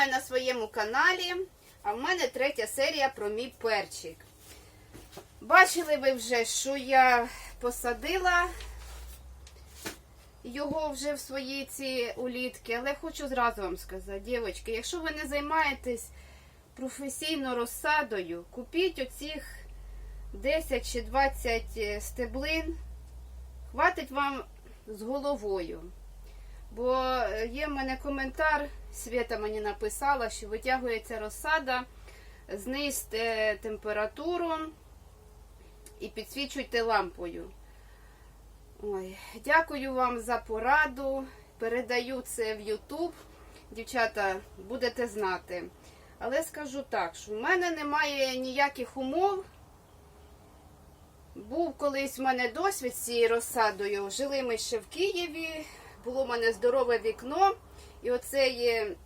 Вітаю на своєму каналі. А в мене третя серія про мій перчик. Бачили ви вже, що я посадила його вже в свої ці улітки, але хочу зразу вам сказати, дівчатки, якщо ви не займаєтесь професійно розсадою, купіть оцих 10 чи 20 стеблин, хватить вам з головою. Бо є в мене коментар, Свята мені написала, що витягується розсада, знизьте температуру і підсвічуйте лампою. Ой, дякую вам за пораду. Передаю це в YouTube. Дівчата, будете знати. Але скажу так, що в мене немає ніяких умов. Був колись в мене досвід з цією розсадою. Жили ми ще в Києві, було в мене здорове вікно. І оцей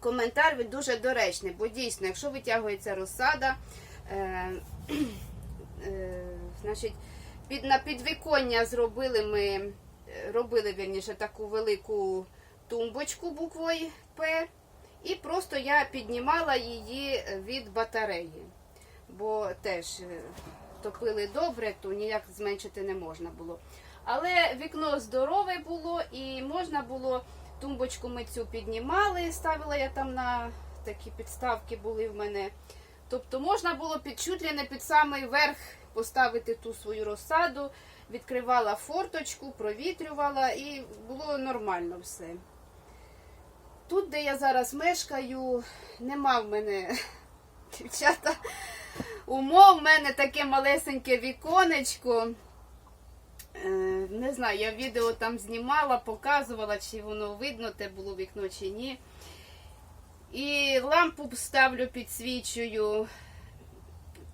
коментар він дуже доречний, бо дійсно, якщо витягується розсада, е, е, значить, під, на підвіконня зробили ми, робили вірніше таку велику тумбочку буквою П, і просто я піднімала її від батареї, бо теж е, топили добре, то ніяк зменшити не можна було. Але вікно здорове було і можна було тумбочку ми цю піднімали, ставила я там на такі підставки були в мене. Тобто можна було під чуть ли не під самий верх поставити ту свою розсаду, відкривала форточку, провітрювала і було нормально все. Тут, де я зараз мешкаю, нема в мене дівчата умов, в мене таке малесеньке віконечко. Е, Не знаю, я відео там знімала, показувала, чи воно видно, те було вікно чи ні. І лампу ставлю, підсвічую.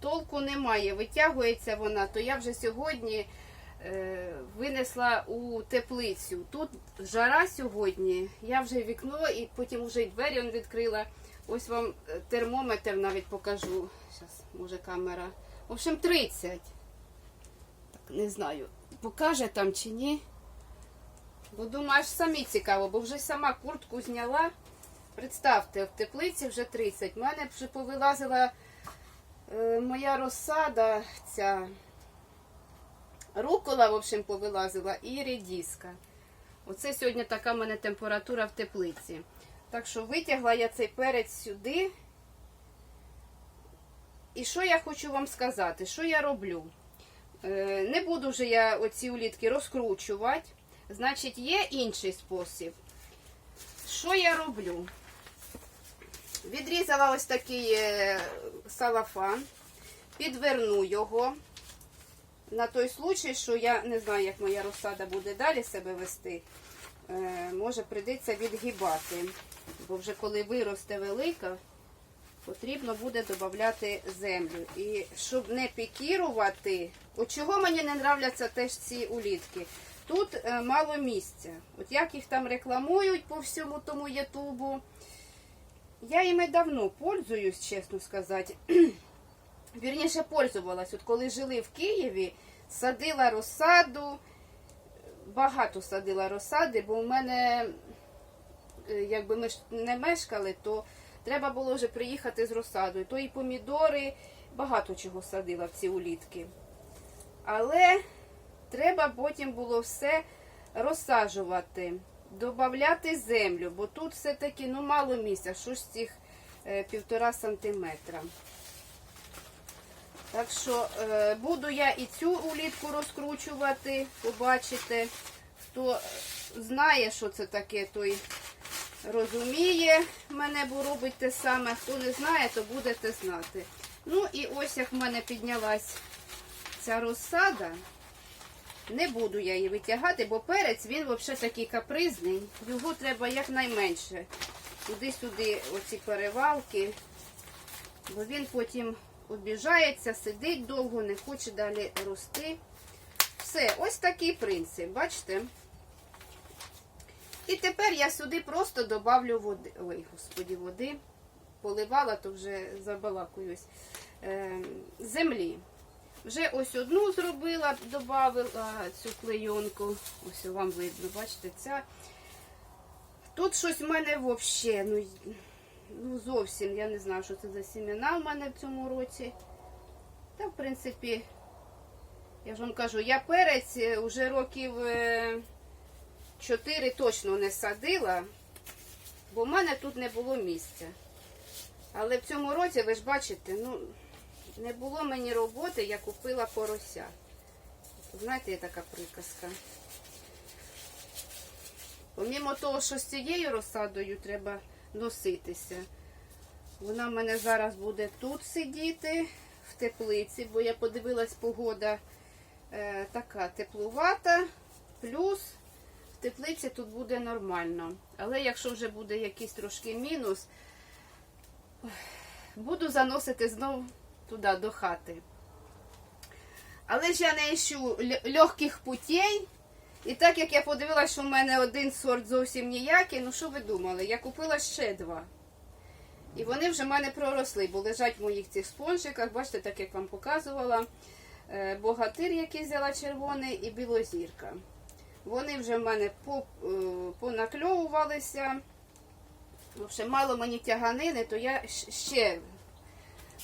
Толку немає, витягується вона, то я вже сьогодні е, винесла у теплицю. Тут жара сьогодні. Я вже вікно і потім вже й двері он відкрила. Ось вам е, термометр навіть покажу. Зараз, може, камера. В общем, 30. Так, не знаю, покаже там чи ні. Бо думаю, аж самі цікаво, бо вже сама куртку зняла. Представте, в теплиці вже 30. У мене вже повилазила е, моя розсада, ця рукола, в общем, повилазила, і редіска. Оце сьогодні така в мене температура в теплиці. Так що витягла я цей перець сюди. І що я хочу вам сказати? Що я роблю? Е, Не буду вже я оці улітки розкручувати. Значить, є інший спосіб. Що я роблю? Відрізала ось такий е, салафан, підверну його на той случай, що я не знаю, як моя розсада буде далі себе вести. Е, Може прийдеться відгибати. Бо вже коли виросте велика, потрібно буде додати землю. І щоб не пікірувати, от чого мені не нравляться теж ці улітки. Тут е, мало місця. От як їх там рекламують по всьому тому ютубу. Я іми давно пользуюсь, чесно сказати. Вірніше пользувалась. От коли жили в Києві, садила розсаду, багато садила розсади, бо в мене, е, якби ми ж не мешкали, то треба було вже приїхати з розсадою. То і помідори, багато чого садила в ці улітки. Але треба потім було все розсаджувати, додати землю, бо тут все-таки ну, мало місця, що з цих е, півтора сантиметра. Так що е, буду я і цю улітку розкручувати, побачите. Хто знає, що це таке, той розуміє мене, бо робить те саме. Хто не знає, то будете знати. Ну і ось як в мене піднялась ця розсада. Не буду я її витягати, бо перець він взагалі такий капризний. Його треба якнайменше. Туди-сюди оці перевалки, бо він потім обіжається, сидить довго, не хоче далі рости. Все, ось такий принцип, бачите? І тепер я сюди просто добавлю води. Ой, господі, води. Поливала, то вже забалакуюсь. Е, землі. Вже ось одну зробила, додавила цю клейонку. Ось вам видно, бачите, ця. Тут щось в мене взагалі, ну, ну зовсім я не знаю, що це за сімена в мене в цьому році. Та, в принципі, я ж вам кажу, я перець е, вже років 4 точно не садила, бо в мене тут не було місця. Але в цьому році, ви ж бачите, ну, не було мені роботи, я купила порося. Знаєте, є така приказка. Помімо того, що з цією розсадою треба носитися. Вона в мене зараз буде тут сидіти, в теплиці, бо я подивилась, погода е, така теплувата, плюс теплиці тут буде нормально. Але якщо вже буде якийсь трошки мінус, буду заносити знов туди, до хати. Але ж я не ль- легких путей. І так як я подивилася, що в мене один сорт зовсім ніякий, ну що ви думали? Я купила ще два. І вони вже в мене проросли, бо лежать в моїх цих спонжиках. Бачите, так як вам показувала. Е, Богатир, який взяла червоний, і білозірка. Вони вже в мене е, понакльовувалися. В общем, мало мені тяганини, то я ще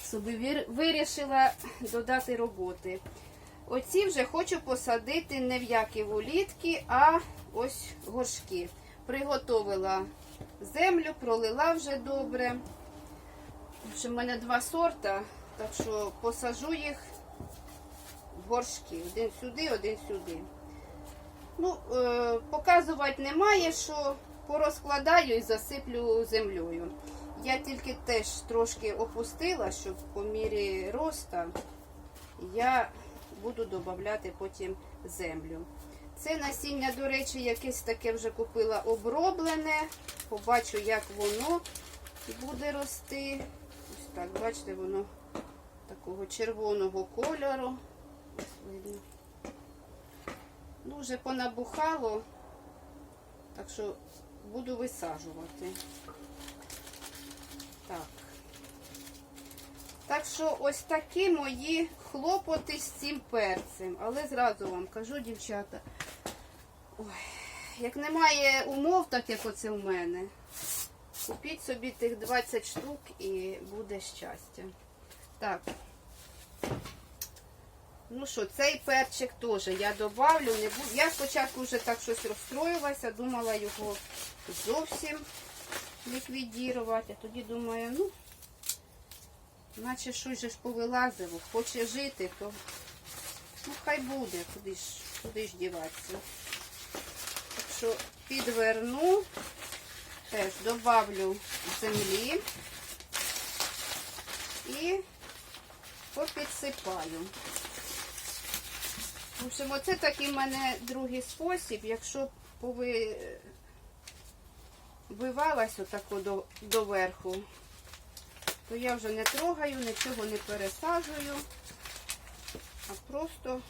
собі вирішила додати роботи. Оці вже хочу посадити не в які волітки, а ось горшки. Приготовила землю, пролила вже добре. В в мене два сорта, так що посажу їх в горшки. Один сюди, один сюди. Ну, е, показувати немає, що порозкладаю і засиплю землею. Я тільки теж трошки опустила, щоб по мірі роста я буду додати потім землю. Це насіння, до речі, якесь таке вже купила оброблене. Побачу, як воно буде рости. Ось так, бачите, воно такого червоного кольору. Ось видно. Ну, вже понабухало, так що буду висаджувати. Так. Так що ось такі мої хлопоти з цим перцем. Але зразу вам кажу, дівчата, ой, як немає умов, так як оце в мене, купіть собі тих 20 штук і буде щастя. Так. Ну що, цей перчик теж я добавлю. Не буду. Я спочатку вже так щось розстроїлася, думала його зовсім ліквідувати. Тоді думаю, ну, наче щось же ж повилазило, хоче жити, то ну хай буде, куди ж, куди ж діватися. Так що підверну, теж добавлю землі і попідсипаю. В общем, оце такий в мене другий спосіб, якщо пови... вивалась отако до, доверху, то я вже не трогаю, нічого не пересаджую, а просто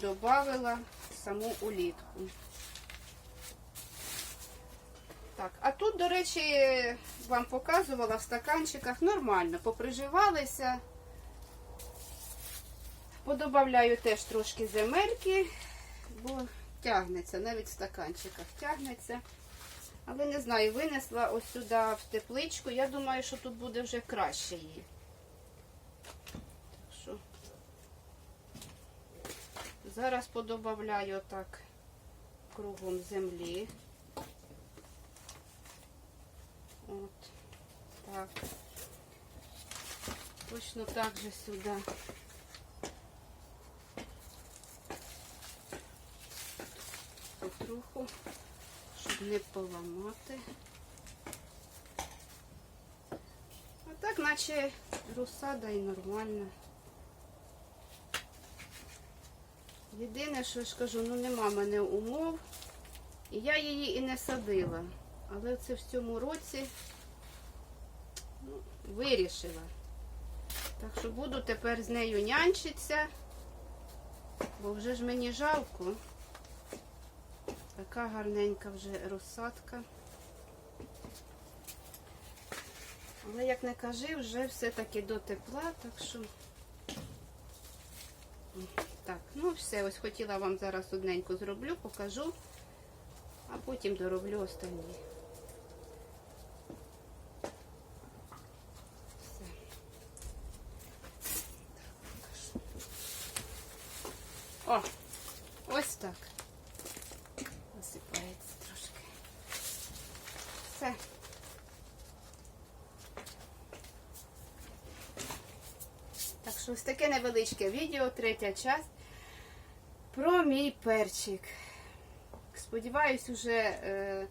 додавила саму улітку. Так, а тут, до речі, вам показувала в стаканчиках нормально, поприживалися. Подобавляю теж трошки земельки, бо тягнеться, навіть в стаканчиках тягнеться. Але не знаю, винесла ось сюди в тепличку. Я думаю, що тут буде вже краще її. Так що зараз подобавляю отак кругом землі. От так. Точно так же сюди. Потроху, щоб не поламати. А так, наче розсада і нормальна. Єдине, що я ж кажу, ну нема в мене умов. І я її і не садила. Але це в цьому році ну, вирішила. Так що буду тепер з нею нянчитися, бо вже ж мені жалко. Така гарненька вже розсадка. Але як не кажи, вже все-таки до тепла, так що. Так, ну все, ось хотіла вам зараз одненько зроблю, покажу, а потім дороблю останні. О, ось так. Осипається трошки. Все. Так що ось таке невеличке відео, третя часть про мій перчик. Сподіваюсь, уже е,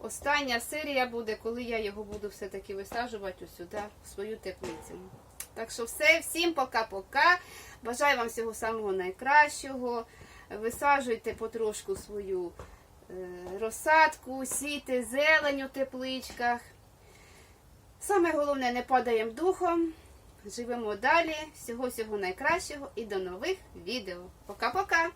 остання серія буде, коли я його буду все-таки висаджувати сюди, в свою теплицю. Так що все, всім пока-пока. Бажаю вам всього самого найкращого. Висаджуйте потрошку свою е, розсадку, сійте зелень у тепличках. Саме головне, не падаємо духом живемо далі. Всього-всього найкращого і до нових відео. Пока-пока!